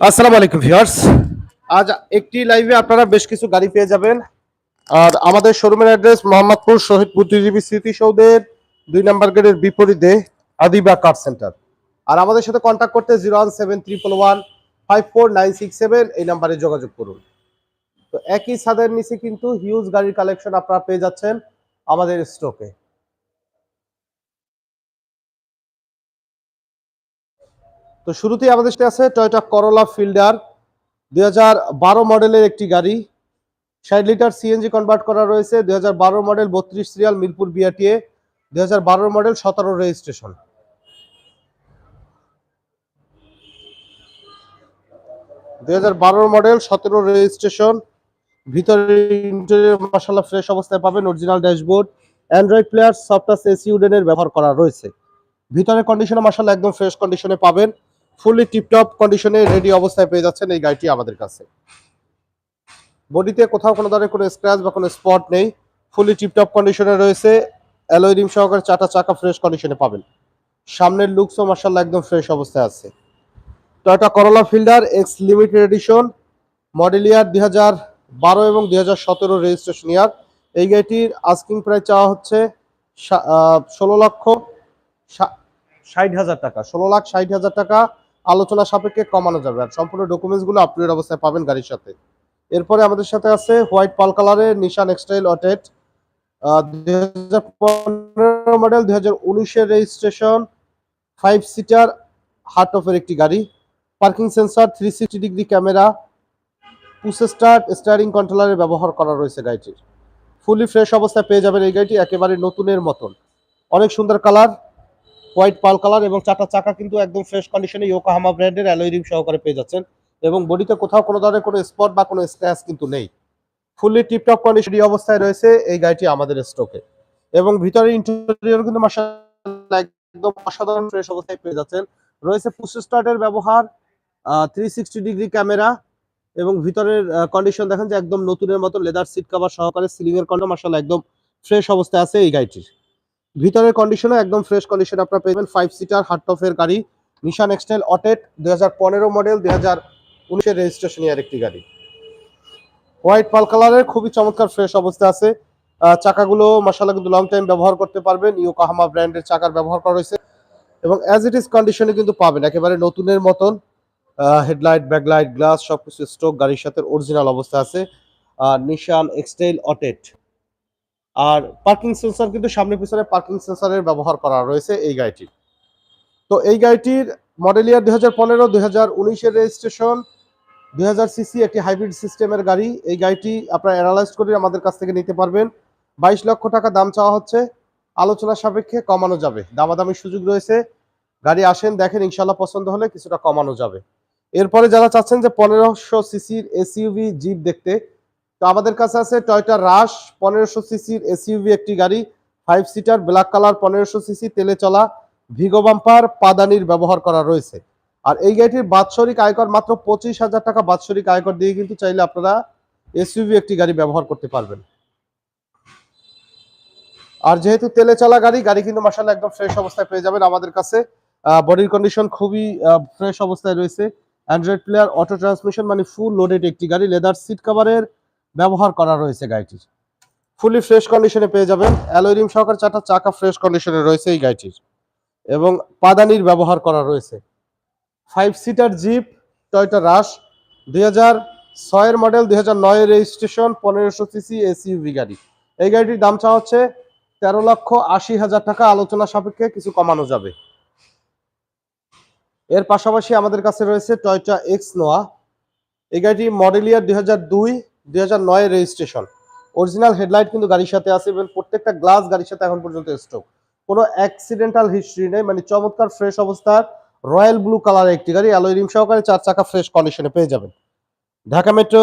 আসসালামু আলাইকুম ভিউয়ার্স। আজ একটি লাইভে আপনারা বেশ কিছু গাড়ি পেয়ে যাবেন। আর আমাদের শোরুমের অ্যাড্রেস মোহাম্মদপুর শহীদ বুদ্ধিজীবী স্মৃতিসৌধের দুই নম্বর গেটের বিপরীতে আদিবা কার সেন্টার। আর আমাদের সাথে কন্ট্যাক্ট করতে zero one seven triple one five four nine six seven এই নাম্বারে যোগাযোগ করুন। তো একই ছাদের নিচে কিন্তু হিউজ গাড়ির কালেকশন আপনারা পেয়ে যাচ্ছেন আমাদের স্টকে তো শুরুতেই আমাদের সাথে আছে টয়টা করোলা ফিল্ডার দুই মডেলের একটি গাড়ি। ষাট লিটার সিএনজি কনভার্ট করা রয়েছে। দুই হাজার বারো মডেল বত্রিশ সিরিয়াল মিরপুর বিআরটিএ দুই মডেল সতেরো রেজিস্ট্রেশন। দু হাজার বারো মডেল সতেরো রেজিস্ট্রেশন। ভিতরে ইন্টেরিয়র মশালা ফ্রেশ অবস্থায় পাবেন original dashboard Android player software AC উডেনের ব্যবহার করা রয়েছে। ভিতরের কন্ডিশনে মশালা একদম ফ্রেশ কন্ডিশনে পাবেন। ফুললি টিপটপ কন্ডিশনে রেডি অবস্থায় পেয়ে যাচ্ছেন এই গাড়িটি আমাদের কাছে। বডিতে কোথাও কোনো ধরনের কোনো স্ক্র্যাচ বা কোনো স্পট নেই। ফুললি টিপটপ কন্ডিশনে রয়েছে। অ্যালয় রিম সহকারে চারটা চাকা ফ্রেশ কন্ডিশনে পাবেন। সামনের লুকসও মার্শাল্লাহ একদম ফ্রেশ অবস্থায় আছে। Toyota Corolla Fielder X limited edition model year দুই হাজার বারো এবং দুই হাজার সতেরো রেজিস্ট্রেশন ইয়ার এই গাড়িটির আস্কিং প্রাইস চাওয়া হচ্ছে ষোলো লক্ষ ষাট হাজার টাকা। ষোলো লাখ ষাট হাজার টাকা। আলোচনা সাপেক্ষে কমানো যাবে আর সম্পূর্ণ ডকুমেন্টসগুলো আপডেট অবস্থায় পাবেন গাড়ির সাথে। এরপরে আমাদের সাথে আছে হোয়াইট পাল কালারের নিশান এক্সটাইল অটেট দুই হাজার পনেরো মডেল দুই হাজার উনিশের রেজিস্ট্রেশন ফাইভ সিটার হার্ট অফের একটি গাড়ি parking sensor three sixty degree camera push start steering কন্ট্রোলারের ব্যবহার করা রয়েছে গাড়িটির। ফুলি ফ্রেশ অবস্থায় পেয়ে যাবেন এই গাড়িটি, একেবারে নতুনের মতন। অনেক সুন্দর কালার হোয়াইট পাল কালার এবং চারটা চাকা কিন্তু একদম ফ্রেশ কন্ডিশনে ইয়োকাহামা ব্র্যান্ডের অ্যালয় রিম সহকারে পেয়ে যাচ্ছেন। এবং বডিতে কোথাও কোনো ধরনের কোনো স্পট বা কোনো স্ক্র্যাচ কিন্তু নেই। ফুললি টিপটপ কন্ডিশন অবস্থায় রয়েছে এই গাড়িটি আমাদের স্টকে এবং ভিতরে ইন্টেরিয়র কিন্তু একদম অসাধারণ ফ্রেশ অবস্থায় পেয়ে যাচ্ছেন। রয়েছে পুশ স্টার্টের ব্যবহার থ্রি সিক্সটি ডিগ্রি ক্যামেরা এবং ভিতরের কন্ডিশন দেখেন যে একদম নতুনের মতো লেদার সিট কভার সহকারে সিলিং এর কন্ডিশন মাসাল্লাহ একদম ফ্রেশ অবস্থায় আছে এই গাড়িটির। ভিতরের কন্ডিশনে একদম ফ্রেশ কন্ডিশন আপনারা পেয়ে যাবেন ফাইভ সিটার হার্ট টফের গাড়ি। নিশান এক্সটাইল অটেট দুই হাজার পনেরো মডেল দুই হাজার উনিশের রেজিস্ট্রেশন ইয়ার একটি গাড়ি। হোয়াইট পাল কালারের খুবই চমৎকার ফ্রেশ অবস্থা আছে। চাকাগুলো মাসাল্লাহ কিন্তু লং টাইম ব্যবহার করতে পারবেন। ইয়োকাহামা ব্র্যান্ডের চাকার ব্যবহার করা হয়েছে এবং অ্যাজ ইট ইজ কন্ডিশনে কিন্তু পাবেন, একেবারে নতুনের মতন। হেডলাইট ব্যাকলাইট গ্লাস সবকিছু স্ট্রোক গাড়ির সাথে অরিজিনাল অবস্থা আছে। নিশান এক্সটাইল অটেট আর পার্কিং সেন্সর কিন্তু সামনে পিছনে পার্কিং সেন্সরের ব্যবহার করা রয়েছে এই গাড়িটির তো এই গাড়িটির মডেল ইয়ার দুই হাজার পনেরো, দুই হাজার উনিশের রেজিস্ট্রেশন দুই হাজার সিসি একটি হাইব্রিড সিস্টেমের গাড়ি। এই গাড়িটি আপনারা অ্যানালাইজ করে আমাদের কাছ থেকে নিতে পারবেন। বাইশ লক্ষ টাকা দাম চাওয়া হচ্ছে। আলোচনা সাপেক্ষে কমানো যাবে। দামাদামি সুযোগ রয়েছে। গাড়ি আসেন, দেখেন ইনশাল্লাহ পছন্দ হলে কিছুটা কমানো যাবে। এরপরে যারা চাচ্ছেন যে পনেরোশো সিসির এসইউভি জিপ দেখতে তো আমাদের কাছে আছে টয়টা রাশ পনেরোশো সিসির এসইউভি একটি গাড়ি ফাইভ সিটার ব্ল্যাক কালার পনেরোশো সিসি, তেলে চলা ভিগো বাম্পার পাদানির ব্যবহার করা রয়েছে। আর এই গাড়িটির বাৎসরিক আয়কর মাত্র পঁচিশ হাজার টাকা বাৎসরিক আয়কর দিয়ে কিন্তু চাইলে আপনারা এসইউভি একটি গাড়ি ব্যবহার করতে পারবেন। আর যেহেতু তেলে চলা গাড়ি গাড়ি কিন্তু মাসাল্লাহ একদম ফ্রেশ অবস্থায় পেয়ে যাবেন। আমাদের কাছে বডির কন্ডিশন খুবই ফ্রেশ অবস্থায় রয়েছে। অ্যান্ড্রয়েড প্লেয়ার অটো ট্রান্সমিশন মানে ফুল লোডেড একটি গাড়ি। লেদার সিট কভারের ব্যবহার করা রয়েছে গাড়িটির ফুলি ফ্রেশ কন্ডিশনে পেয়ে যাবেন। অ্যালোরিম সহকারে চারটা চাকা ফ্রেশ কন্ডিশনে রয়েছে এই গাড়িটির। এবং পাদানির ব্যবহার করা রয়েছে। Five seater jeep Toyota Rush দুই হাজার ছয়ের মডেল দুই হাজার নয়ের রেজিস্ট্রেশন পনেরোশো সিসি এসইউভি গাড়ি। এই গাড়িটির দাম চাওয়া হচ্ছে তেরো লক্ষ আশি হাজার টাকা। আলোচনা সাপেক্ষে কিছু কমানো যাবে। এর পাশাপাশি আমাদের কাছে রয়েছে টয়টা এক্স নোয়া এই গাড়িটি মডেল ইয়ার দুই হাজার দুই হাজার রেজিস্ট্রেশন। অরিজিনাল হেডলাইট কিন্তু গাড়ির সাথে আছে এবং প্রত্যেকটা গ্লাস গাড়ির সাথে এখন পর্যন্ত স্টক কোনো অ্যাক্সিডেন্টাল হিস্ট্রি নেই মানে চমৎকার ফ্রেশ অবস্থার রয়্যাল ব্লু কালারের একটি গাড়ি অ্যালয় রিম সহকারে চার চাকা ফ্রেশ কন্ডিশনে পেয়ে যাবেন। ঢাকা মেট্রো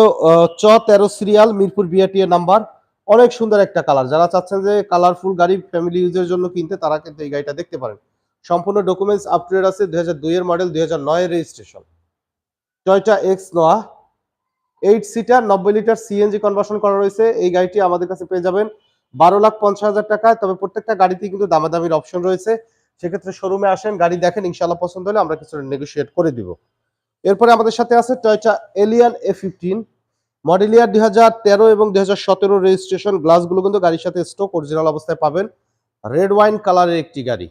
চ তেরো সিরিয়াল মিরপুর বিআরটি এর নাম্বার অনেক সুন্দর একটা কালার যারা চাচ্ছেন যে কালারফুল গাড়ি ফ্যামিলি ইউজের জন্য কিনতে, তারা কিন্তু এই গাড়িটা দেখতে পারেন। সম্পূর্ণ ডকুমেন্টস আপডেট আছে দুই হাজার দুইয়ের মডেল দুই হাজার নয়ের registration Toyota X Noah eight seater নব্বই লিটার সিএনজি কনভার্সন করা রয়েছে। এই গাড়িটি আমাদের কাছে পেয়ে যাবেন বারো লাখ পঞ্চাশ হাজার টাকায়। তবে প্রত্যেকটা গাড়িতে কিন্তু দামাদামির অপশন রয়েছে। সেক্ষেত্রে শোরুমে আসেন, গাড়ি দেখেন ইনশাল্লাহ পছন্দ হলে আমরা কিছু নেগোসিয়েট করে দিব। এরপরে আমাদের সাথে আছে Toyota Allion A fifteen model year দুই হাজার তেরো এবং দুই হাজার সতেরো রেজিস্ট্রেশন গ্লাসগুলো কিন্তু গাড়ির সাথে স্টক অরিজিনাল অবস্থায় পাবেন। রেড ওয়াইন কালারের একটি গাড়ি।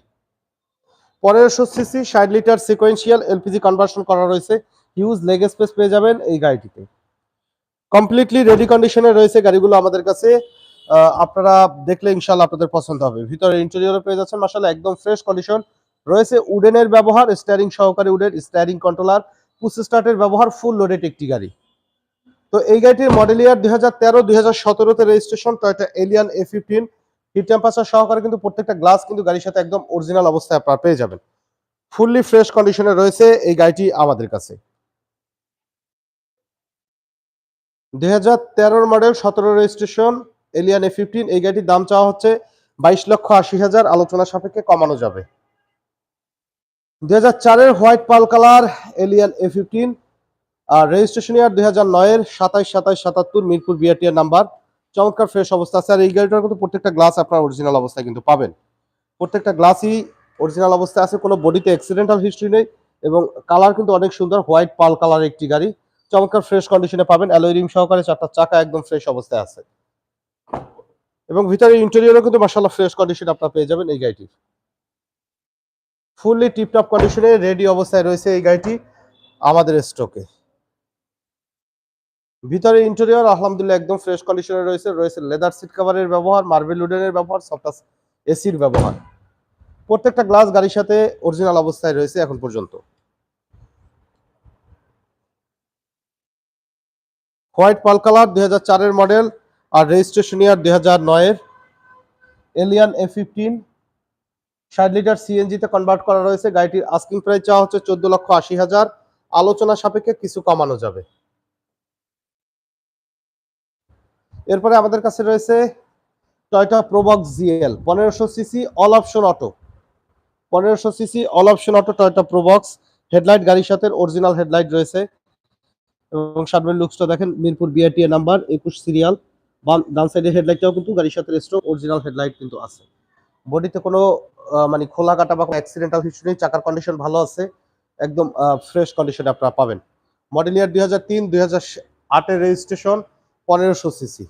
পনেরোশো সিসি ষাট লিটার সিকোয়েন্সিয়াল এলপিজি কনভার্সন করা রয়েছে। হিউজ লেগ স্পেস পেয়ে যাবেন এই গাড়িটিতে। কমপ্লিটলি রেডি কন্ডিশনে রয়েছে গাড়িগুলো আমাদের কাছে। আপনারা দেখলে ইনশাল্লাহ আপনাদের পছন্দ হবে। ভিতরে ইন্টেরিয়রে পেয়ে যাচ্ছেন মাসাল্লাহ একদম ফ্রেশ কন্ডিশন রয়েছে উডেনের ব্যবহার স্টিয়ারিং সহকারী উডেন স্টিয়ারিং কন্ট্রোলার পুশ স্টার্টের ব্যবহার ফুল লোডেড একটি গাড়ি। তো এই গাড়িটির মডেল ইয়ার দুই হাজার তেরো, দুই হাজার সতেরোতে registration Toyota Allion A fifteen hit সহকারে কিন্তু প্রত্যেকটা গ্লাস কিন্তু গাড়ির সাথে একদম অরিজিনাল অবস্থায় আপনারা পেয়ে যাবেন। ফুললি ফ্রেশ কন্ডিশনে রয়েছে এই গাড়িটি আমাদের কাছে। দুই হাজার তেরোর মডেল সতেরো রেজিস্ট্রেশন এলিয়ান এ ফিফটিন এই গাড়িটির দাম চাওয়া হচ্ছে বাইশ লক্ষ আশি হাজার। আলোচনা সাপেক্ষে কমানো যাবে। দুই হাজার চারের white pearl colour Allion A fifteen R registration year দুই হাজার নয়ের সাতাইশ সাতাইশ সাতাত্তর, মিরপুর বিআরটিআর নাম্বার। চমৎকার ফ্রেশ অবস্থা। আছে আর এই গাড়িটার কিন্তু প্রত্যেকটা গ্লাস আপনার অরিজিনাল অবস্থায় কিন্তু পাবেন। প্রত্যেকটা গ্লাসই অরিজিনাল অবস্থায় আছে, কোনো বডিতে অ্যাক্সিডেন্টাল হিস্ট্রি নেই, এবং কালার কিন্তু অনেক সুন্দর হোয়াইট পাল কালার একটি গাড়ি। চমৎকার ফ্রেশ কন্ডিশনে পাবেন অ্যালোয় রিম সহকারে চারটা চাকা একদম ফ্রেশ অবস্থায় আছে। এবং ভিতরে ইন্টেরিয়রও কিন্তু মাসাল্লাহ ফ্রেশ কন্ডিশন আপনারা পেয়ে যাবেন এই গাড়িটির। ফুললি টিপটপ কন্ডিশনে রেডি অবস্থায় রয়েছে এই গাড়িটি আমাদের স্টকে ভিতরে ইন্টেরিয়র আলহামদুলিল্লাহ একদম ফ্রেশ কন্ডিশনে রয়েছে রয়েছে লেদার সিট কভারের ব্যবহার মার্বেল উডেনের ব্যবহার সফটাস এসির ব্যবহার। প্রত্যেকটা গ্লাস গাড়ির সাথে অরিজিনাল অবস্থায় রয়েছে এখন পর্যন্ত। হোয়াইট পাল কালার দুই হাজার মডেল আর রেজিস্ট্রেশন ইয়ার দুই হাজার নয়ের এলিয়ান এ ফিফটিন ষাট লিটার সিএনজিতে কনভার্ট করা রয়েছে। গাড়িটির আস্কিং প্রাইস চাওয়া হচ্ছে চোদ্দ লক্ষ আশি হাজার। আলোচনা সাপেক্ষে কিছু কমানো যাবে। এরপরে আমাদের কাছে রয়েছে টয়টা প্রোবক্স জিএল পনেরোশো সিসি অল অপশন অটো পনেরোশো CC all option auto Toyota Probox headlight গাড়ির সাথে অরিজিনাল হেডলাইট রয়েছে। এবং সামনের লুকসটা দেখেন, মিরপুর বিআরটিএ নাম্বার একুশ সিরিয়াল বাম, ডান সাইডের হেডলাইটটাও কিন্তু গাড়ির সাথে স্ট্রোক অরিজিনাল হেডলাইট কিন্তু আছে। বডিতে কোনো মানে খোলা কাটা বা কোনো অ্যাক্সিডেন্টাল হিস্ট্রি নেই, চাকার কন্ডিশন ভালো আছে, একদম ফ্রেশ কন্ডিশনে আপনারা পাবেন। মডেল ইয়ার দুই হাজার তিন, দুই হাজার আটের রেজিস্ট্রেশন পনেরোশো সিসি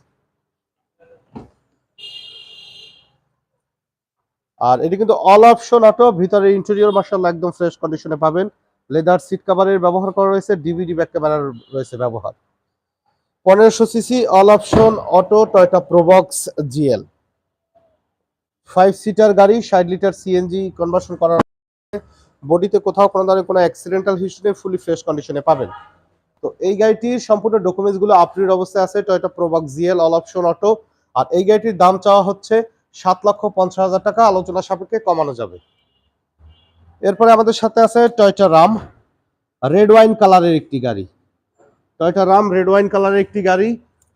আর এটি কিন্তু অল অপশন অটো ভিতরে ইন্টেরিয়র মার্শাল একদম ফ্রেশ কন্ডিশনে পাবেন। লেদার সিট কভারের ব্যবহার করা রয়েছে, ডিভিডি ব্যাক ক্যামেরার রয়েছে ব্যবহার। পনেরোশো CC, all option, auto, Toyota Probox GL. Five seater গাড়ি, ষাট লিটার সিএনজি কনভার্সন করা বডিতে কোথাও কোনো ধরনের কোনো অ্যাক্সিডেন্টাল হিস্ট্রি ফুলি ফ্রেশ কন্ডিশনে পাবেন। তো এই গাড়িটির সম্পূর্ণ ডকুমেন্টসগুলো আপডেট অবস্থায় আছে, Toyota Probox GL, all option, auto. আর এই গাড়িটির দাম চাওয়া হচ্ছে সাত লক্ষ পঞ্চাশ হাজার টাকা, আলোচনা সাপেক্ষে কমানো যাবে। এরপরে আমাদের সাথে আছে টয়টা রাম রেড ওয়াইন কালারের একটি গাড়ি। টয়টা রাম রেড ওয়াইন কালারের একটি গাড়ি।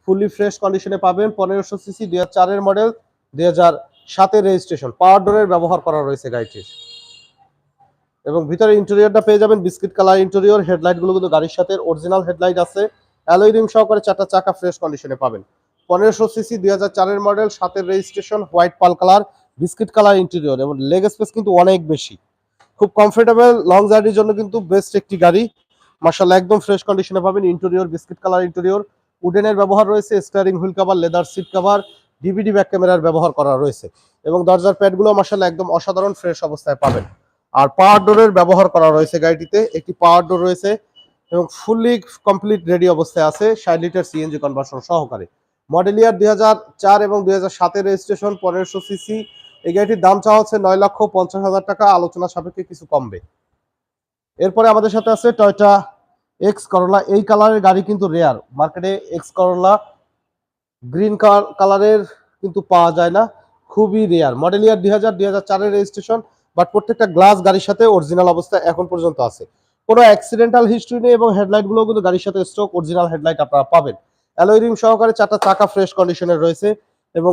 ফুলি ফ্রেশ কন্ডিশনে পাবেন পনেরোশো সিসি দুই হাজার চারের মডেল দুই হাজার সাতের রেজিস্ট্রেশন পাওয়ার ডোরের ব্যবহার করা রয়েছে গাড়িটির। এবং ভিতরে ইন্টেরিয়রটা পেয়ে যাবেন বিস্কিট কালার ইন্টেরিয়র হেডলাইটগুলো কিন্তু গাড়ির সাথে অরিজিনাল হেডলাইট আছে। অ্যালোয় রিম সহকারে চারটা চাকা ফ্রেশ কন্ডিশনে পাবেন। পনেরোশো সিসি দুই হাজার চারের মডেল সাতের registration white pearl colour biscuit colour interior এবং লেগ স্পেস কিন্তু অনেক বেশি। খুব কমফোর্টেবল লং জার্নির জন্য কিন্তু বেস্ট একটি গাড়ি। মার্শাল একদম ফ্রেশ কন্ডিশনে পাবেন। ইন্টেরিয়র বিস্কিট কালার ইন্টেরিয়র উডেনের ব্যবহার রয়েছে steering wheel cover leather seat cover DVD back ক্যামেরার ব্যবহার করা রয়েছে। এবং দরজার প্যাডগুলো মার্শাল একদম অসাধারণ ফ্রেশ অবস্থায় পাবেন। আর পাওয়ার ডোরের ব্যবহার করা রয়েছে গাড়িটিতে। একটি পাওয়ার ডোর রয়েছে এবং ফুললি কমপ্লিট রেডি অবস্থায় আছে, ষাট লিটার সিএনজি কনভার্সন সহকারে। মডেল ইয়ার দুই এবং দুই হাজার রেজিস্ট্রেশন পনেরোশো সিসি এই গাড়িটির দাম চাওয়া হচ্ছে নয় লক্ষ পঞ্চাশ হাজার টাকা। আলোচনা সাপেক্ষে কিছু কমবে। এরপরে আমাদের সাথে আছে টয়টা এক্স করলা এই কালারের গাড়ি কিন্তু রেয়ার মার্কেটে এক্স করলা গ্রিন কালারের কিন্তু পাওয়া যায় না। খুবই রেয়ার মডেল ইয়ার দুই হাজার দুই হাজার চারের রেজিস্ট্রেশন বাট প্রত্যেকটা গ্লাস গাড়ির সাথে অরিজিনাল অবস্থায় এখন পর্যন্ত আছে। কোনো অ্যাক্সিডেন্টাল হিস্ট্রি নেই এবং হেডলাইটগুলো কিন্তু গাড়ির সাথে স্টক অরিজিনাল হেডলাইট আপনারা পাবেন। অ্যালোয় রিম সহকারে চারটা চাকা ফ্রেশ কন্ডিশনে রয়েছে। এবং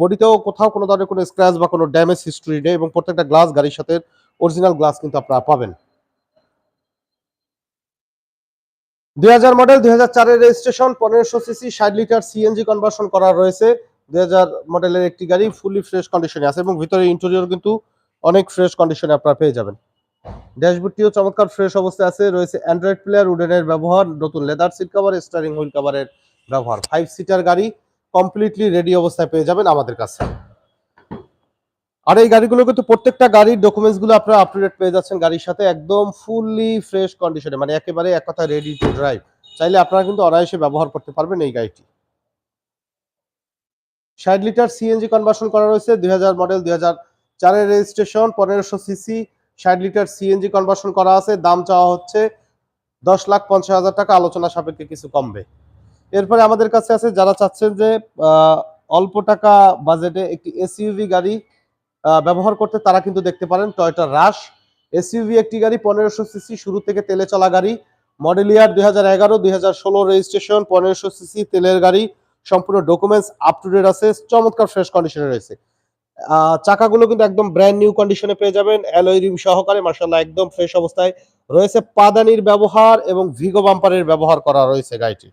বডিতেও কোথাও কোনো ধরনের কোনো স্ক্র্যাচ বা কোনো ড্যামেজ হিস্ট্রি নেই এবং প্রত্যেকটা গ্লাস গাড়ির সাথে অরিজিনাল গ্লাস কিন্তু আপনারা পাবেন। দুই হাজার মডেল দুই হাজার চারের রেজিস্ট্রেশন পনেরোশো সিসি ষাট লিটার সিএনজি কনভার্সন করা রয়েছে। দুই হাজার মডেলের একটি গাড়ি ফুলি ফ্রেশ কন্ডিশনে আছে এবং ভিতরে ইন্টেরিয়র কিন্তু অনেক ফ্রেশ কন্ডিশনে আপনারা পেয়ে যাবেন। ড্যাশবোর্ডটিও চমৎকার ফ্রেশ অবস্থায় আছে, রয়েছে অ্যান্ড্রয়েড প্লেয়ার উডেনের ব্যবহার, নতুন leather seat cover steering wheel কভারের ব্যবহার। ফাইভ সিটার গাড়ি কমপ্লিটলি রেডি অবস্থায় পেয়ে যাবেন আমাদের কাছে। আর এই গাড়িগুলো কিন্তু প্রত্যেকটা গাড়ির ডকুমেন্টসগুলো আপনারা আপ টু ডেট পেয়ে যাচ্ছেন গাড়ির সাথে একদম ফুললি ফ্রেশ কন্ডিশনে মানে একেবারে এক কথা রেডি টু ড্রাইভ চাইলে আপনারা কিন্তু অনায়াসে ব্যবহার করতে পারবেন এই গাড়িটি। ষাট লিটার সিএনজি কনভার্সন করা রয়েছে, দুই হাজার মডেল দুই হাজার চারের রেজিস্ট্রেশন পনেরোশো সিসি ষাট লিটার সিএনজি কনভার্সন করা আছে। দাম চাওয়া হচ্ছে দশ লাখ পঞ্চাশ হাজার টাকা, আলোচনা সাপেক্ষে কিছু কমবে। এরপরে আমাদের কাছে আছে যারা চাচ্ছেন যে অল্প টাকা বাজেটে একটি এসইউভি গাড়ি ব্যবহার করতে তারা কিন্তু দেখতে পারেন টয়টা রাশ এসইউভি একটি গাড়ি, পনেরোশো সিসি, শুরু থেকে তেলে চলা গাড়ি। মডেল ইয়ার দুই হাজার এগারো, দুই হাজার ষোলো রেজিস্ট্রেশন পনেরোশো সিসি, তেলের গাড়ি। সম্পূর্ণ ডকুমেন্টস আপ টু ডেট আছে, চমৎকার ফ্রেশ কন্ডিশনে রয়েছে। চাকাগুলো কিন্তু একদম ব্র্যান্ড নিউ কন্ডিশনে পেয়ে যাবেন অ্যালয় রিম সহকারে মার্শাল্লাহ একদম ফ্রেশ অবস্থায়। রয়েছে পাদানির ব্যবহার এবং ভিগো বাম্পারের ব্যবহার করা রয়েছে গাড়িটি।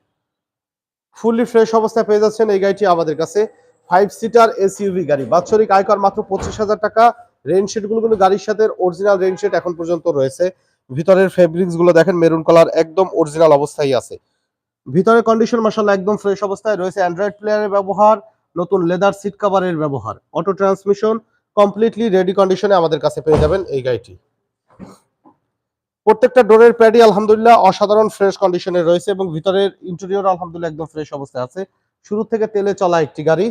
ফুললি ফ্রেশ অবস্থায় পেয়ে যাচ্ছেন এই গাড়িটি আমাদের কাছে। ফাইভ সিটার এসইউভি গাড়ি। বাৎসরিক আয়কর মাত্র পঁচিশ হাজার টাকা। রেনশেডগুলো কিন্তু গাড়ির সাথে অরিজিনাল রেনশেড এখন পর্যন্ত রয়েছে। ভিতরের ফেব্রিক্সগুলো দেখেন মেরুন কালার একদম অরিজিনাল অবস্থায় আছে। ভিতরের কন্ডিশন মাসাল্লাহ একদম ফ্রেশ অবস্থায় রয়েছে। অ্যান্ড্রয়েড প্লেয়ারের ব্যবহার, নতুন লেদার সিট কভারের ব্যবহার। অটো ট্রান্সমিশন কমপ্লিটলি রেডি কন্ডিশনে আমাদের কাছে পেয়ে যাবেন এই গাড়িটি। প্রত্যেকটা ডোরের প্যাডি আলহামদুলিল্লাহ অসাধারণ ফ্রেশ কন্ডিশনে রয়েছে এবং ভিতরের ইন্টেরিয়র আলহামদুলিল্লাহ একদম ফ্রেশ অবস্থায় আছে। শুরু থেকে তেলে চলা একটি গাড়ি।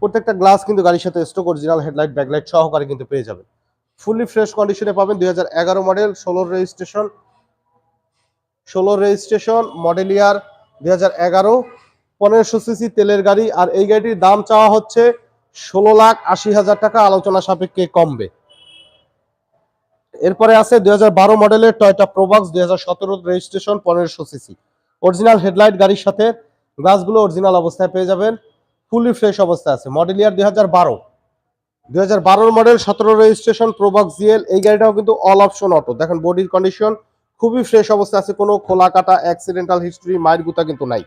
প্রত্যেকটা গ্লাস কিন্তু গাড়ির সাথে স্টক অরিজিনাল হেডলাইট ব্যাকলাইট সহকারে কিন্তু পেয়ে যাবেন। ফুললি ফ্রেশ কন্ডিশনে পাবেন দুই হাজার এগারো মডেল ষোলোর রেজিস্ট্রেশন ষোলোর রেজিস্ট্রেশন মডেল ইয়ার দুই হাজার এগারো, পনেরোশো সিসি তেলের গাড়ি। আর এই গাড়িটির দাম চাওয়া হচ্ছে ষোলো লাখ আশি হাজার টাকা। আলোচনা সাপেক্ষে কমবে। এরপরে আছে দুই হাজার বারো মডেলের টয়টা প্রোবক্স দুই হাজার সতেরো রেজিস্ট্রেশন, পনেরোশো সিসি। অরিজিনাল হেডলাইট গাড়ির সাথে গ্লাসগুলো অরিজিনাল অবস্থায় পেয়ে যাবেন। ফুললি ফ্রেশ অবস্থায় আছে। মডেল ইয়ার দুই হাজার বারো। দুই হাজার বারোর মডেল সতেরো রেজিস্ট্রেশন প্রোবক্স জিএল এই গাড়িটাও কিন্তু অল অপশন অটো দেখেন বডির কন্ডিশন খুবই ফ্রেশ অবস্থায় আছে। কোনো খোলা কাটা অ্যাক্সিডেন্টাল হিস্ট্রি মায়ের গুতা কিন্তু নাই।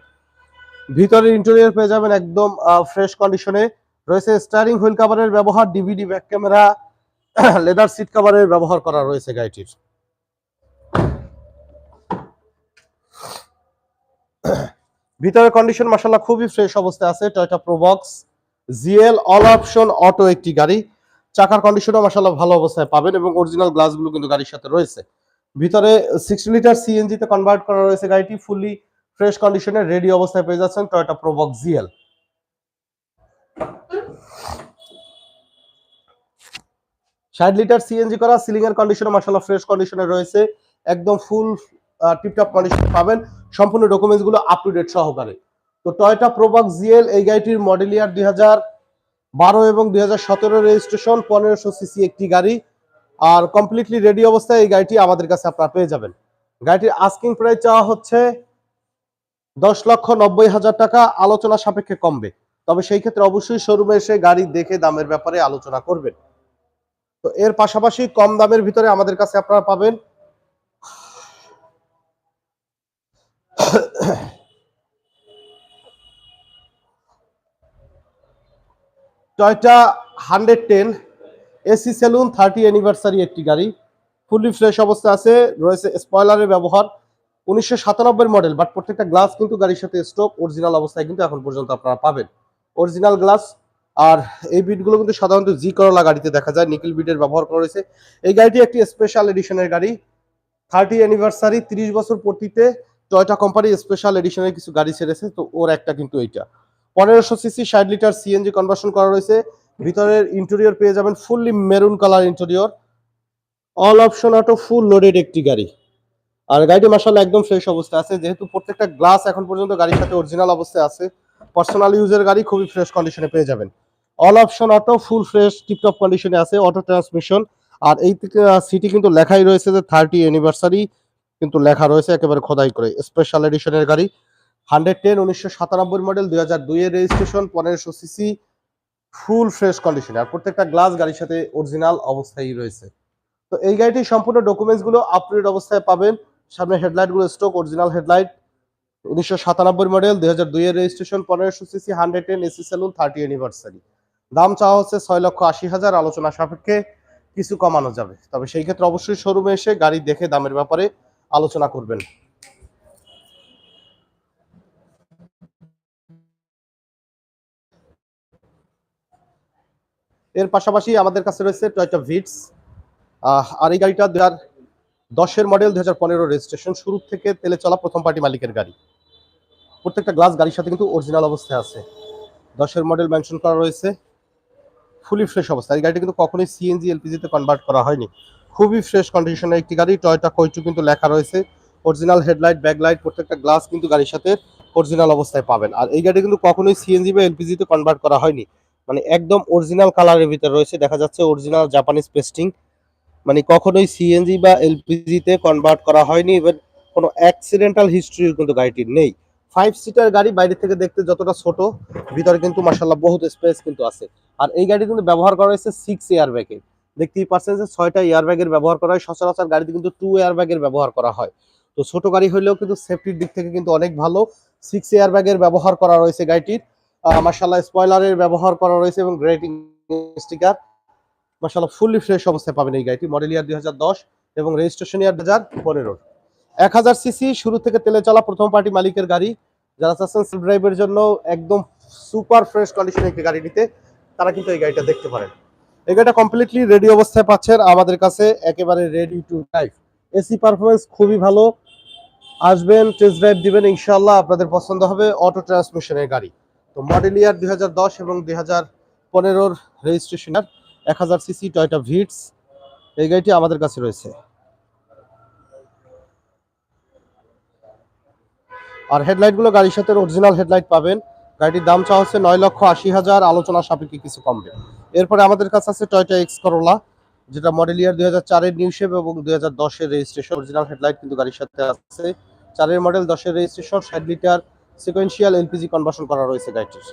ভিতরের ইন্টেরিয়র পেয়ে যাবেন একদম ফ্রেশ কন্ডিশনে রয়েছে স্টারিং হুইল কাভারের ব্যবহার DVD back camera leather seat কভারের ব্যবহার করা রয়েছে গাড়িটির। ভিতরের কন্ডিশন মাসাল্লাহ খুবই ফ্রেশ অবস্থায় আছে। Toyota Probox GL all option auto একটি গাড়ি। চাকার কন্ডিশনও মাসাল্লাহ ভালো অবস্থায় পাবেন এবং অরিজিনাল গ্লাসগুলো কিন্তু গাড়ির সাথে রয়েছে। ভিতরে সিক্সটি লিটার সিএনজি তে কনভার্ট করা রয়েছে গাড়িটি। ফুললি ফ্রেশ কন্ডিশনে রেডি অবস্থায় পেয়ে যাচ্ছেন টয়টা প্রোবক্স জিএল ষাট লিটার সিএনজি করা সিলিং এর কন্ডিশনে মাসাল্লাহ ফ্রেশ কন্ডিশনে রয়েছে, একদম ফুল টিপটপ কন্ডিশনে পাবেন। সম্পূর্ণ ডকুমেন্টসগুলো আপ টু ডেট সহকারে। তো টয়টা প্রোবক্স জিএল এই গাড়িটির মডেল ইয়ার দুই বারো এবং দুই হাজার সতেরো রেজিস্ট্রেশন পনেরোশো সিসি একটি গাড়ি। আর কমপ্লিটলি রেডি অবস্থায় এই গাড়িটি আমাদের কাছে আপনারা পেয়ে যাবেন। গাড়িটির আস্কিং প্রাইস চাওয়া হচ্ছে দশ লক্ষ নব্বই হাজার টাকা, আলোচনা সাপেক্ষে কমবে। তবে সেই ক্ষেত্রে অবশ্যই শোরুমে এসে গাড়ি দেখে দামের ব্যাপারে আলোচনা করবেন। তো এর পাশাপাশি কম দামের ভিতরে আমাদের কাছে আপনারা পাবেন Toyota hundred ten, AC saloon, thirty anniversary একটি গাড়ি। ফুললি ফ্রেশ অবস্থা আছে, রয়েছে স্পয়লারের ব্যবহার। উনিশশো সাতানব্বই মডেল বাট প্রত্যেকটা গ্লাস কিন্তু গাড়ির সাথে স্টক অরিজিনাল অবস্থায় কিন্তু এখন পর্যন্ত আপনারা পাবেন। অরিজিনাল গ্লাস আর এই বিটগুলো কিন্তু সাধারণত জি করলা গাড়িতে দেখা যায় নিকেল বিটের ব্যবহার করা রয়েছে এই গাড়িটি একটি স্পেশাল এডিশনের গাড়ি। থার্টি অ্যানিভার্সারি তিরিশ বছর পূর্তিতে টয়টা কোম্পানি স্পেশাল এডিশনের কিছু গাড়ি ছেড়েছে, তো ওর একটা কিন্তু এইটা। পনেরোশো সিসি ষাট লিটার সিএনজি কনভার্সন করা রয়েছে। ভিতরের ইন্টেরিয়র পেয়ে যাবেন fully maroon colour interior all option auto full loaded একটি গাড়ি। আর গাড়িটি মাসাল্লাহ একদম ফ্রেশ অবস্থায় আছে। যেহেতু প্রত্যেকটা গ্লাস এখন পর্যন্ত গাড়ির সাথে অরিজিনাল অবস্থায় আছে পার্সোনাল ইউজের গাড়ি খুবই ফ্রেশ কন্ডিশনে পেয়ে যাবেন। All option auto full fresh tiptop কন্ডিশনে আছে অটো ট্রান্সমিশন আর এই সিটি কিন্তু লেখাই রয়েছে যে থার্টি অ্যানিভার্সারি কিন্তু লেখা রয়েছে একেবারে খোদাই করে। স্পেশাল এডিশনের গাড়ি। হান্ড্রেড টেন উনিশশো সাতানব্বই মডেল দুই হাজার রেজিস্ট্রেশন পনেরোশো সিসি ফুল ফ্রেশ কন্ডিশনে আর প্রত্যেকটা গ্লাস গাড়ির সাথে অরিজিনাল অবস্থায় রয়েছে। তো এই গাড়িটি সম্পূর্ণ ডকুমেন্টসগুলো আপডেট অবস্থায় পাবেন। সামনে হেডলাইটগুলো স্টক অরিজিনাল হেডলাইট উনিশশো সাতানব্বই মডেল দুই হাজার রেজিস্ট্রেশন পনেরোশো CC hundred ten AC saloon thirty anniversary দাম চাওয়া হচ্ছে ছয় লক্ষ আশি হাজার, আলোচনা সাপেক্ষে কিছু কমানো যাবে। তবে সেই ক্ষেত্রে অবশ্যই শোরুমে এসে গাড়ি দেখে দামের ব্যাপারে আলোচনা করবেন। এর পাশাপাশি আমাদের কাছে রয়েছে টয়টা ভিটস আর এই গাড়িটা দু হাজার দশের মডেল দু হাজার পনেরো রেজিস্ট্রেশন শুরু থেকে তেলে চলা প্রথম পার্টি মালিকের গাড়ি। প্রত্যেকটা গ্লাস গাড়ির সাথে কিন্তু অরিজিনাল অবস্থায় আছে। দশের মডেল মেনশন করা রয়েছে। ফুলি ফ্রেশ অবস্থা। এই গাড়িটা কিন্তু কখনোই সিএনজি এলপিজিতে কনভার্ট করা হয়নি। খুবই ফ্রেশ কন্ডিশনের একটি গাড়ি টয়টা কইটু কিন্তু লেখা রয়েছে। অরিজিনাল হেডলাইট ব্যাকলাইট প্রত্যেকটা গ্লাস কিন্তু গাড়ির সাথে অরিজিনাল অবস্থায় পাবেন। আর এই গাড়ি কিন্তু কখনোই সিএনজি বা এলপিজিতে কনভার্ট করা হয়নি। মানে একদম অরিজিনাল কালারের ভিতরে রয়েছে। দেখা যাচ্ছে অরিজিনাল জাপানিজ পেস্টিং মানে কখনোই সিএনজি বা এলপিজিতে কনভার্ট করা হয়নি। ইভেন কোনো অ্যাক্সিডেন্টাল হিস্ট্রি কিন্তু গাড়িটির নেই। ফাইভ সিটার গাড়ি বাইরে থেকে দেখতে যতটা ছোট, ভিতরে কিন্তু মাসাল্লাহ বহুত স্পেস কিন্তু আছে। আর এই গাড়ি কিন্তু ব্যবহার করা হয়েছে সিক্স এয়ার ব্যাগের দেখতেই পাচ্ছেন যে ছয়টা এয়ার ব্যাগের ব্যবহার করা হয়। সচরাচর গাড়িতে কিন্তু টু এয়ার ব্যাগের ব্যবহার করা হয়। তো ছোট গাড়ি হলেও কিন্তু সেফটির দিক থেকে কিন্তু অনেক ভালো। সিক্স এয়ার ব্যাগের ব্যবহার করা রয়েছে গাড়িটির। মাসাল্লাহ স্পয়লারের ব্যবহার করা রয়েছে এবং গ্রেটিং স্টিকার মাসাল্লাহ ফুললি ফ্রেশ অবস্থায় পাবেন এই গাড়িটি। মডেল ইয়ার দুই হাজার দশ এবং রেজিস্ট্রেশন ইয়ার দু হাজার পনেরোর এক হাজার সিসি শুরু থেকে তেলে চলা প্রথম পার্টি মালিকের গাড়ি। যারা চাচ্ছেন সেলফ ড্রাইভের জন্য একদম সুপার ফ্রেশ কন্ডিশনে একটি গাড়ি নিতে, তারা কিন্তু এই গাড়িটা দেখতে পারেন। এই গাড়িটা কমপ্লিটলি রেডি অবস্থায় পাচ্ছেন আমাদের কাছে, একেবারে ready to drive AC performance খুবই ভালো। আসবেন টেস্ট ড্রাইভ দিবেন ইনশাল্লাহ আপনাদের পছন্দ হবে অটো ট্রান্সমিশনের গাড়ি। তো মডেল ইয়ার দুই হাজার দশ এবং দুই হাজার পনেরোর রেজিস্ট্রেশনের এক হাজার সিসি টয়টা ভিটস এই গাড়িটি আমাদের কাছে রয়েছে। আর হেডলাইটগুলো গাড়ির সাথে অরিজিনাল হেডলাইট পাবেন। গাড়িটির দাম চাওয়া হচ্ছে নয় লক্ষ আশি হাজার, আলোচনা সাপেক্ষে কিছু কমবে। এরপরে আমাদের কাছে আছে টয়টা এক্স করোলা যেটা মডেল ইয়ার দুই হাজার চারের নিউ শেপ এবং দুই হাজার দশের রেজিস্ট্রেশন অরিজিনাল হেডলাইট কিন্তু গাড়ির সাথে আছে। চারের মডেল দশের রেজিস্ট্রেশন ষাট লিটার সিকোয়েন্সিয়াল এলপিজি কনভার্সন করা রয়েছে গাড়িটির।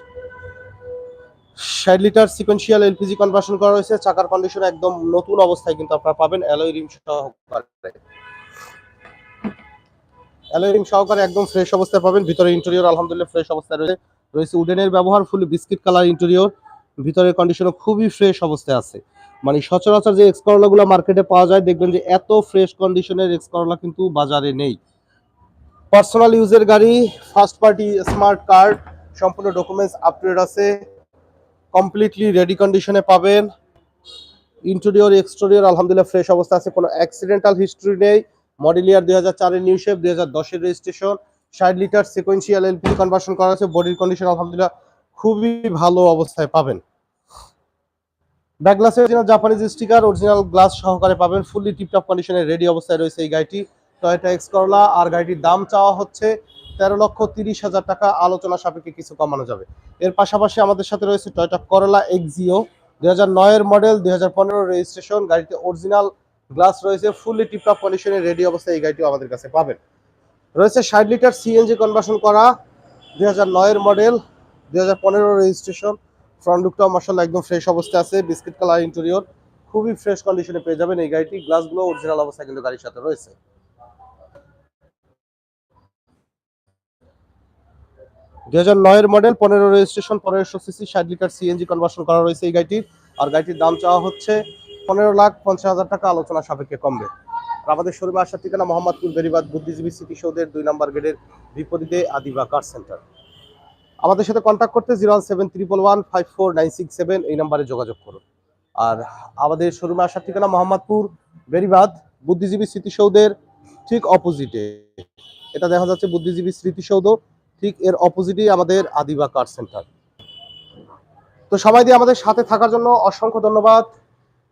ষাট লিটার সিকোয়েন্সিয়াল এলপিজি কনভার্সন করা রয়েছে। চাকার কন্ডিশন একদম নতুন অবস্থায় কিন্তু আপনারা পাবেন অ্যালয় রিম সহকারে। অ্যালয় সহকারে একদম ফ্রেশ অবস্থায় পাবেন। ভিতরে ইন্টেরিয়র আলহামদুলিল্লাহ ফ্রেশ অবস্থায় রয়েছে। রয়েছে উডেনের ব্যবহার ফুল বিস্কিট কালার ইন্টেরিয়র ভিতরের কন্ডিশনও খুবই ফ্রেশ অবস্থায় আছে। মানে সচরাচর যে এক্সকরলা গুলো মার্কেটে পাওয়া যায়, দেখবেন যে এত ফ্রেশ কন্ডিশনের এক্সকরলা কিন্তু বাজারে নেই। পার্সোনাল ইউজের গাড়ি ফার্স্ট পার্টি স্মার্ট কার্ড সম্পূর্ণ ডকুমেন্টস আপডেট আছে। কমপ্লিটলি রেডি কন্ডিশনে পাবেন। ইন্টেরিয়র এক্সটেরিয়র আলহামদুলিল্লাহ ফ্রেশ অবস্থা আছে। কোনো অ্যাক্সিডেন্টাল হিস্ট্রি নেই। মডেল ইয়ার দুই হাজার চারের নিউ শেপ দুই রেজিস্ট্রেশন ষাট লিটার সিকোয়েন্সিয়াল এলপিজি কনভার্সন করা আছে বডির কন্ডিশন আলহামদুলিল্লাহ খুবই ভালো অবস্থায় পাবেন। Back original Japanese sticker original glass সহকারে পাবেন ফুললি টিপটপ কন্ডিশনে রেডি অবস্থায় রয়েছে এই গাড়িটি। টয়টা এক্স করলা আর গাড়িটির দাম চাওয়া হচ্ছে তেরো লক্ষ তিরিশ হাজার টাকা, আলোচনা সাপেক্ষে কিছু কমানো যাবে। এর পাশাপাশি আমাদের সাথে রয়েছে টয়টা করলা এক্সিও দুই হাজার নয়ের মডেল দুই হাজার পনেরো রেজিস্ট্রেশন গাড়িতে অরিজিনাল গ্লাস রয়েছে, ফুললি টিপটপ কন্ডিশনে রেডি অবস্থায় এই গাড়িটিও আমাদের কাছে পাবেন। রয়েছে ষাট লিটার সিএনজি কনভার্সন করা, দুই হাজার মডেল দুই হাজার পনেরো রেজিস্ট্রেশন ফ্রন্ট লুকটাও মার্শাল্লাহ একদম ফ্রেশ অবস্থায় আছে বিস্কিট কালার ইন্টেরিয়র খুবই ফ্রেশ কন্ডিশনে পেয়ে যাবেন এই গাড়িটি গ্লাসগুলো অরিজিনাল অবস্থায় কিন্তু গাড়ির সাথে রয়েছে। দুই হাজার নয়ের মডেল পনেরো রেজিস্ট্রেশন পনেরোশো সিসি ষাট লিটার সিএনজি কনভার্সন করা রয়েছে এই গাড়িটির। আর গাড়িটির দাম চাওয়া হচ্ছে পনেরো লাখ পঞ্চাশ হাজার টাকা আলোচনা সাপেক্ষে কমবে। আমাদের শোরুমে আসার ঠিকানা মোহাম্মদপুর বেরিবাদ বুদ্ধিজীবী স্মৃতিসৌধের দুই নম্বর গেটের বিপরীতে আদিবা কার সেন্টার। আমাদের সাথে কন্ট্যাক্ট করতে zero seven triple one five four nine এই নাম্বারে যোগাযোগ করুন। আর আমাদের শোরুমে আসার ঠিকানা মোহাম্মদপুর বেরিবাদ বুদ্ধিজীবী স্মৃতিসৌধের ঠিক অপোজিটে এটা দেখা যাচ্ছে বুদ্ধিজীবী স্মৃতিসৌধ, ঠিক এর অপোজিটেই আমাদের আদিবা কার সেন্টার। তো সবাই দিয়ে আমাদের সাথে থাকার জন্য অসংখ্য ধন্যবাদ।